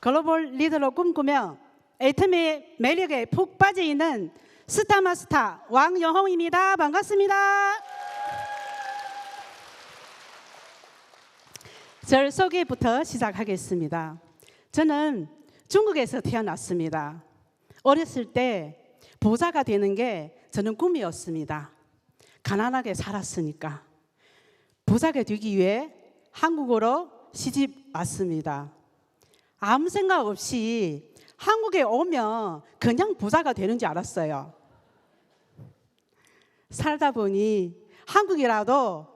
글로벌 리더로 꿈꾸며 애터미의 매력에 푹 빠져 있는 스타마스타 왕영홍입니다. 반갑습니다. 절 소개부터 시작하겠습니다. 저는 중국에서 태어났습니다. 어렸을 때 부자가 되는 게 저는 꿈이었습니다. 가난하게 살았으니까. 부자가 되기 위해 한국으로 시집 왔습니다. 아무 생각 없이 한국에 오면 그냥 부자가 되는 줄 알았어요. 살다 보니 한국이라도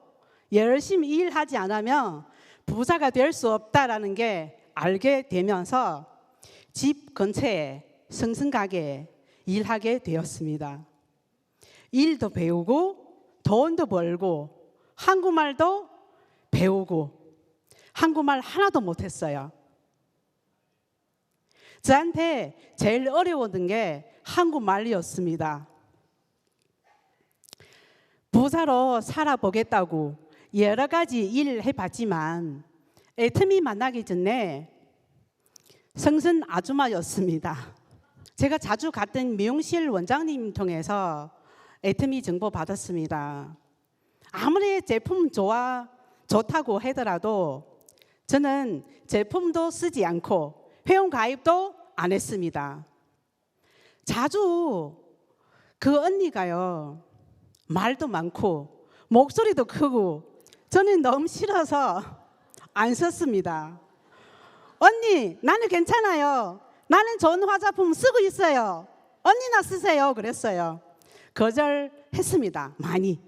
열심히 일하지 않으면 부자가 될 수 없다라는 게 알게 되면서 집 근처에 승승가게 일하게 되었습니다. 일도 배우고 돈도 벌고 한국말도 배우고 한국말 하나도 못했어요. 저한테 제일 어려웠던 게 한국말이었습니다. 부자로 살아보겠다고 여러 가지 일을 해봤지만 애터미 만나기 전에 성선 아줌마였습니다. 제가 자주 갔던 미용실 원장님 통해서 애터미 정보 받았습니다. 아무리 제품 좋아 좋다고 하더라도 저는 제품도 쓰지 않고 회원 가입도 안 했습니다. 자주 그 언니가요 말도 많고 목소리도 크고 저는 너무 싫어서 안 썼습니다. 언니 나는 괜찮아요. 나는 좋은 화장품 쓰고 있어요. 언니나 쓰세요. 그랬어요. 거절했습니다. 많이.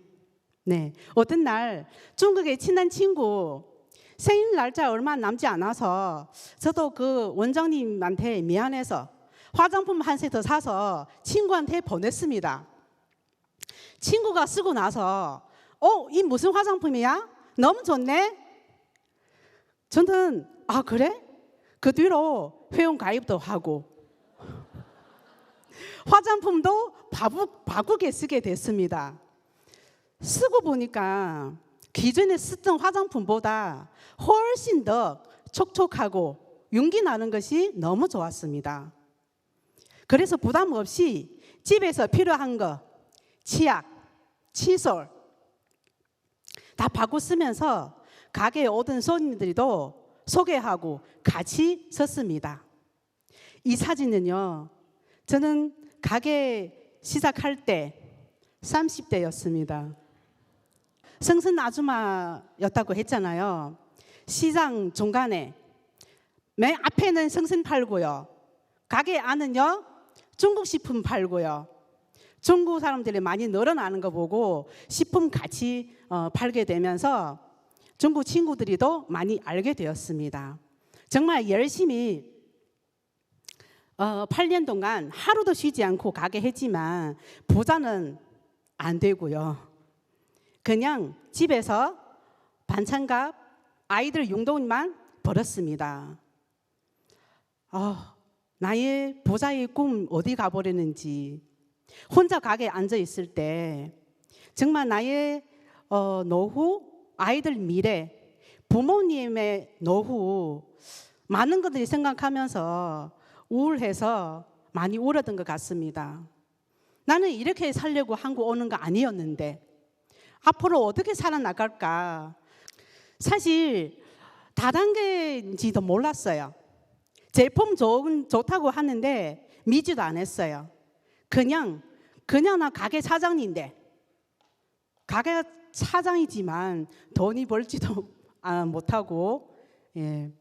네. 어떤 날 중국의 친한 친구 생일 날짜 얼마 남지 않아서 저도 그 원장님한테 미안해서 화장품 한세더 사서 친구한테 보냈습니다. 친구가 쓰고 나서 어, 이 무슨 화장품이야? 너무 좋네. 저는 아 그래? 그 뒤로 회원 가입도 하고 화장품도 바꾸, 바꾸게 쓰게 됐습니다. 쓰고 보니까 기존에 쓰던 화장품보다 훨씬 더 촉촉하고 윤기 나는 것이 너무 좋았습니다. 그래서 부담 없이 집에서 필요한 거, 치약, 칫솔 다 바꿔 쓰면서 가게에 오던 손님들도 소개하고 같이 썼습니다. 이 사진은요, 저는 가게 시작할 때 30대였습니다. 성선 아줌마였다고 했잖아요. 시장 중간에 맨 앞에는 성선 팔고요. 가게 안은요 중국 식품 팔고요. 중국 사람들이 많이 늘어나는 거 보고 식품 같이 어, 팔게 되면서 중국 친구들이도 많이 알게 되었습니다. 정말 열심히 어, 8년 동안 하루도 쉬지 않고 가게 했지만 부자는 안 되고요. 그냥 집에서 반찬값, 아이들 용돈만 벌었습니다. 어, 나의 부자의 꿈 어디 가버렸는지 혼자 가게 앉아 있을 때 정말 나의 어, 노후, 아이들 미래, 부모님의 노후 많은 것들이 생각하면서 우울해서 많이 울었던 것 같습니다. 나는 이렇게 살려고 한국 오는 거 아니었는데 앞으로 어떻게 살아나갈까? 사실 다단계인지도 몰랐어요. 제품 좋은, 좋다고 하는데 믿지도 않았어요. 그냥 그냥 나 가게 사장인데 가게 사장이지만 돈이 벌지도 아, 못하고 예.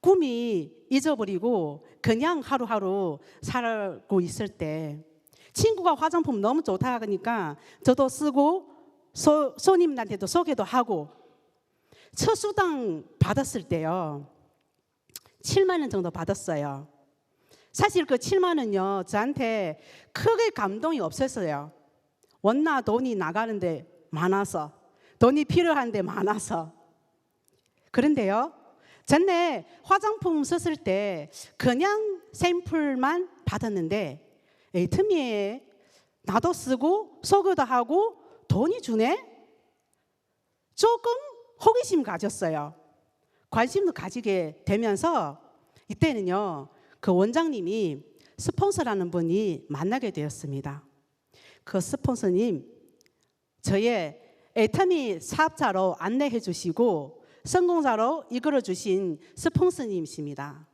꿈이 잊어버리고 그냥 하루하루 살고 있을 때 친구가 화장품 너무 좋다 하니까 저도 쓰고 소, 손님한테도 소개도 하고 첫 수당 받았을 때요 7만 원 정도 받았어요. 사실 그 7만 원요 저한테 크게 감동이 없었어요. 원나 돈이 나가는데 많아서 돈이 필요한데 많아서 그런데요 전에 화장품 썼을 때 그냥 샘플만 받았는데 에이트미에 나도 쓰고 소개도 하고 돈이 주네 조금 호기심 가졌어요 관심도 가지게 되면서 이때는요 그 원장님이 스폰서라는 분이 만나게 되었습니다. 그 스폰서님 저의 애터미 사업자로 안내해 주시고 성공자로 이끌어 주신 스폰서님이십니다.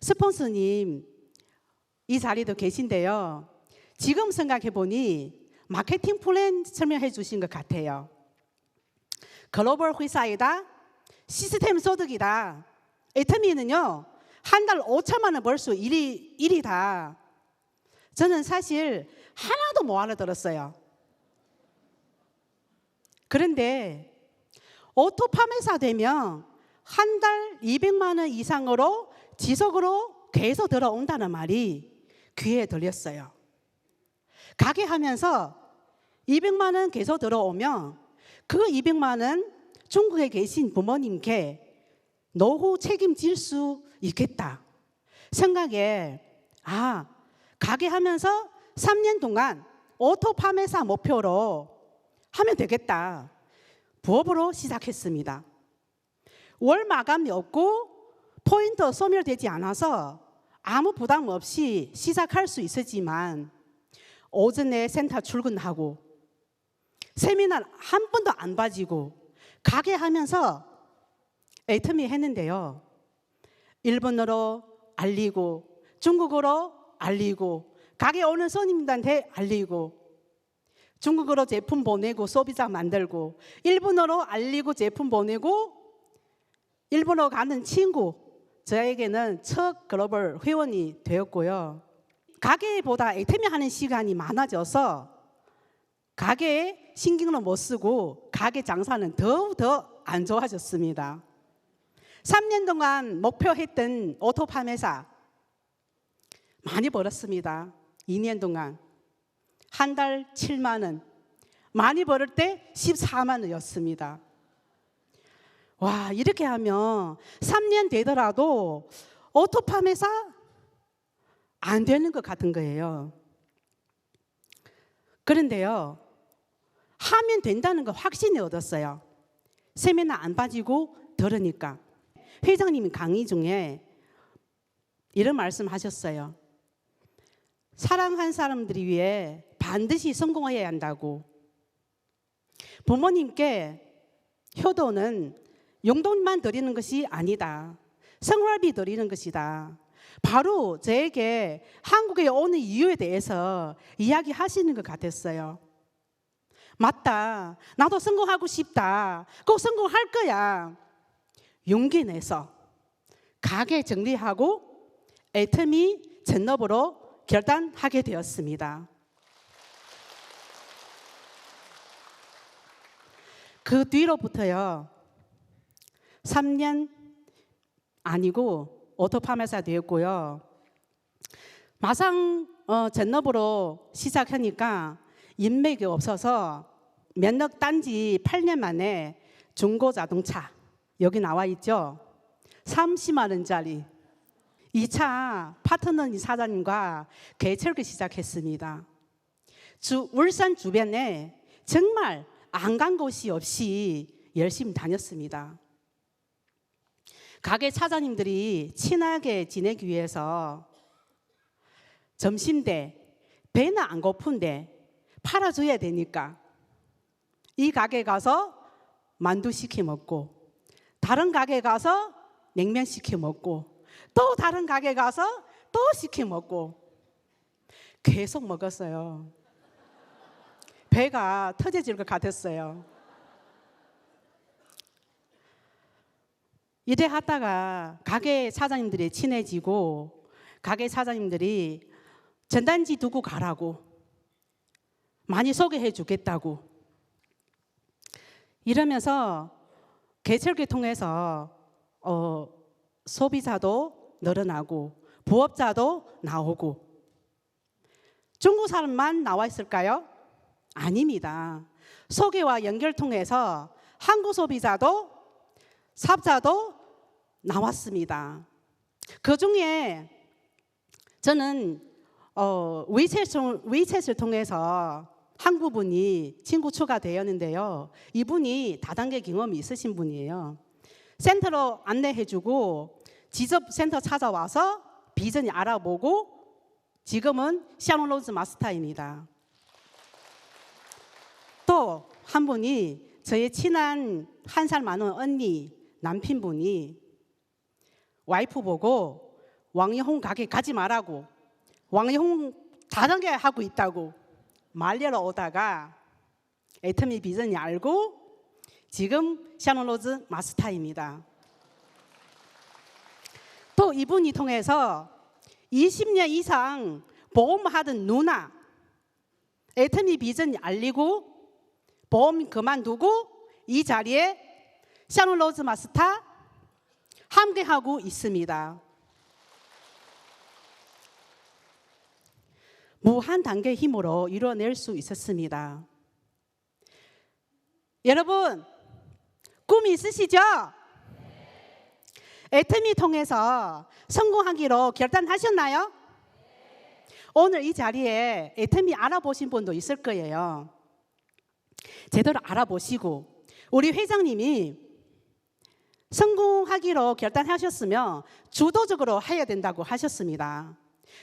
스폰서님 이 자리도 계신데요. 지금 생각해 보니 마케팅 플랜 설명해 주신 것 같아요. 글로벌 회사이다. 시스템 소득이다. 애터미는요. 한 달 5천만 원 벌 수 일이 일이다. 저는 사실 하나도 못 알아들었어요. 그런데 오토팜 회사 되면 한 달 200만 원 이상으로 지속으로 계속 들어온다는 말이 귀에 들렸어요. 가게 하면서 200만 원 계속 들어오면 그 200만 원 중국에 계신 부모님께 노후 책임질 수 있겠다. 생각에 아 가게 하면서 3년 동안 오토팜회사 목표로 하면 되겠다. 부업으로 시작했습니다. 월 마감이 없고 포인트 소멸되지 않아서 아무 부담 없이 시작할 수 있었지만 오전에 센터 출근하고 세미나 한 번도 안 빠지고 가게 하면서 애터미 했는데요. 일본어로 알리고 중국어로 알리고 가게 오는 손님들한테 알리고 중국어로 제품 보내고 소비자 만들고 일본어로 알리고 제품 보내고 일본어 가는 친구 저에게는 첫 글로벌 회원이 되었고요. 가게보다 애터미 하는 시간이 많아져서 가게에 신경을 못 쓰고 가게 장사는 더욱 더 안 좋아졌습니다. 3년 동안 목표했던 오토팜 회사 많이 벌었습니다. 2년 동안 한 달 7만 원, 많이 벌을 때 14만 원이었습니다. 와 이렇게 하면 3년 되더라도 오토팜 회사 안 되는 것 같은 거예요. 그런데요, 하면 된다는 거 확신이 얻었어요. 세면은 안 빠지고 들으니까. 회장님이 강의 중에 이런 말씀 하셨어요. 사랑한 사람들이 위해 반드시 성공해야 한다고. 부모님께 효도는 용돈만 드리는 것이 아니다. 생활비 드리는 것이다. 바로 저에게 한국에 오는 이유에 대해서 이야기하시는 것 같았어요. 맞다. 나도 성공하고 싶다. 꼭 성공할 거야. 용기 내서 가게 정리하고 애터미 전업으로 결단하게 되었습니다. 그 뒤로부터요. 3년 아니고 오토팜회사 되었고요. 마상 어, 전업으로 시작하니까 인맥이 없어서 면허 딴지 8년 만에 중고 자동차 여기 나와 있죠. 30만 원짜리 2차 파트너 사장님과 개철기 시작했습니다. 주 울산 주변에 정말 안 간 곳이 없이 열심히 다녔습니다. 가게 사장님들이 친하게 지내기 위해서 점심때 배는 안 고픈데 팔아줘야 되니까 이 가게 가서 만두 시켜 먹고 다른 가게 가서 냉면 시켜 먹고 또 다른 가게 가서 또 시켜 먹고 계속 먹었어요. 배가 터져질 것 같았어요. 이래 하다가 가게 사장님들이 친해지고 가게 사장님들이 전단지 두고 가라고 많이 소개해 주겠다고 이러면서 개철기 통해서 어, 소비자도 늘어나고 부업자도 나오고 중국 사람만 나와 있을까요? 아닙니다. 소개와 연결 통해서 한국 소비자도 사업자도 나왔습니다. 그 중에 저는 어, 위챗을, 위챗을 통해서 한 부분이 친구 추가되었는데요. 이분이 다단계 경험이 있으신 분이에요. 센터로 안내해주고 지접 센터 찾아와서 비전이 알아보고 지금은 샤론 로즈 마스터입니다. 또 한 분이 저의 친한 한 살 많은 언니 남편분이 와이프 보고 왕이홍 가게 가지 말라고 왕이홍 다단계 하고 있다고 말려러 오다가 애터미 비전이 알고 지금 샤론 로즈 마스터입니다. 또 이분이 통해서 20년 이상 보험하던 누나 애터미 비전이 알리고 보험 그만두고 이 자리에 샤론 로즈 마스터 함께하고 있습니다. 무한 단계 힘으로 이뤄낼 수 있었습니다. 여러분, 꿈이 있으시죠? 애터미 통해서 성공하기로 결단하셨나요? 오늘 이 자리에 애터미 알아보신 분도 있을 거예요. 제대로 알아보시고 우리 회장님이 성공하기로 결단하셨으면 주도적으로 해야 된다고 하셨습니다.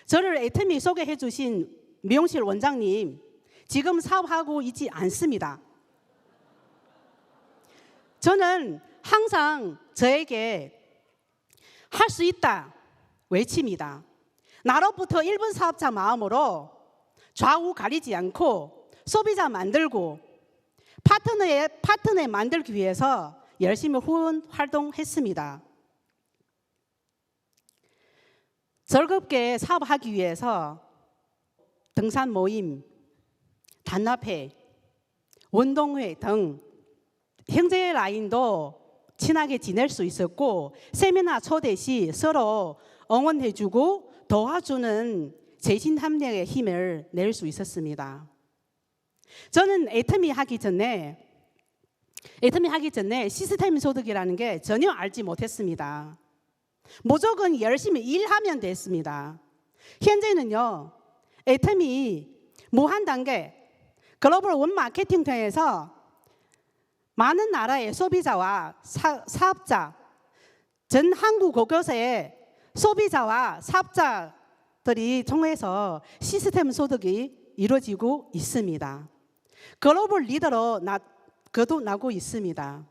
저를 애터미 소개해 주신 미용실 원장님 지금 사업하고 있지 않습니다. 저는 항상 저에게 할 수 있다 외칩니다. 나로부터 1분 사업자 마음으로 좌우 가리지 않고 소비자 만들고 파트너에 파트너에 만들기 위해서 열심히 후원 활동했습니다. 즐겁게 사업하기 위해서 등산 모임, 단합회, 운동회 등 형제 라인도 친하게 지낼 수 있었고 세미나 초대 시 서로 응원해주고 도와주는 재신 합력의 힘을 낼 수 있었습니다. 저는 애터미 하기 전에 애터미 하기 전에 시스템 소득이라는 게 전혀 알지 못했습니다. 무조건 열심히 일하면 됐습니다. 현재는요, 애터미 무한 단계 글로벌 원 마케팅 통해서 많은 나라의 소비자와 사, 사업자, 전 한국 곳곳의 소비자와 사업자들이 통해서 시스템 소득이 이루어지고 있습니다. 글로벌 리더로 나, 거듭나고 있습니다.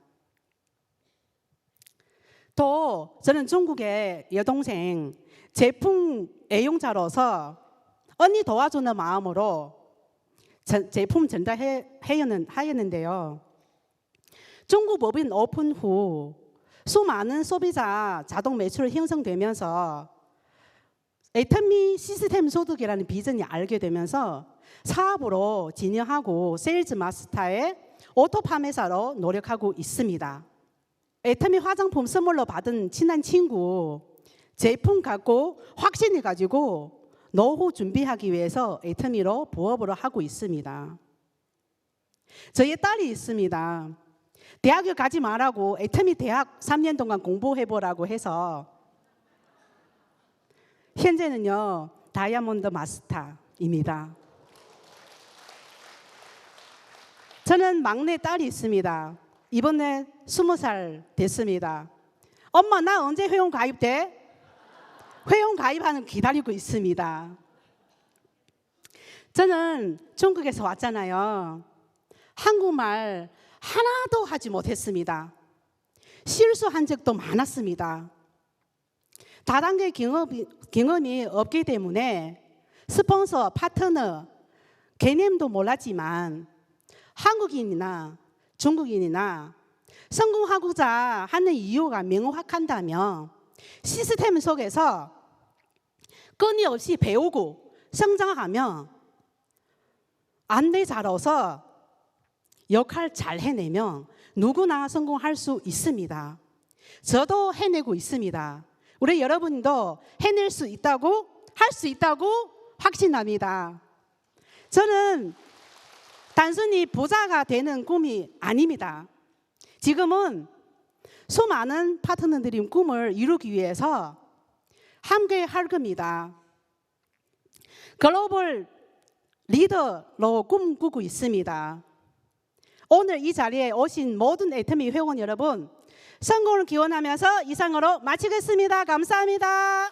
또 저는 중국의 여동생 제품 애용자로서 언니 도와주는 마음으로 전, 제품 전달하였는데요. 중국 법인 오픈 후 수많은 소비자 자동 매출 형성되면서 애터미 시스템 소득이라는 비전이 알게 되면서 사업으로 진행하고 세일즈 마스터의 오토 판매사로 노력하고 있습니다. 애터미 화장품 선물로 받은 친한 친구 제품 갖고 확신해 가지고 노후 준비하기 위해서 애터미로 부업으로 하고 있습니다. 저희 딸이 있습니다. 대학을 가지 말라고 애터미 대학 3년 동안 공부해 보라고 해서 현재는요 다이아몬드 마스터입니다. 저는 막내 딸이 있습니다. 이번에 스무 살 됐습니다. 엄마 나 언제 회원 가입돼? 회원 가입하는 기다리고 있습니다. 저는 중국에서 왔잖아요. 한국말 하나도 하지 못했습니다. 실수한 적도 많았습니다. 다단계 경험이, 경험이 없기 때문에 스폰서, 파트너, 개념도 몰랐지만 한국인이나 중국인이나 성공하고자 하는 이유가 명확한다면 시스템 속에서 끊임없이 배우고 성장하면 안내자로서 역할 잘 해내면 누구나 성공할 수 있습니다. 저도 해내고 있습니다. 우리 여러분도 해낼 수 있다고 할 수 있다고 확신합니다. 저는 단순히 부자가 되는 꿈이 아닙니다. 지금은 수많은 파트너들이 꿈을 이루기 위해서 함께 할 겁니다. 글로벌 리더로 꿈꾸고 있습니다. 오늘 이 자리에 오신 모든 애터미 회원 여러분, 성공을 기원하면서 이상으로 마치겠습니다. 감사합니다.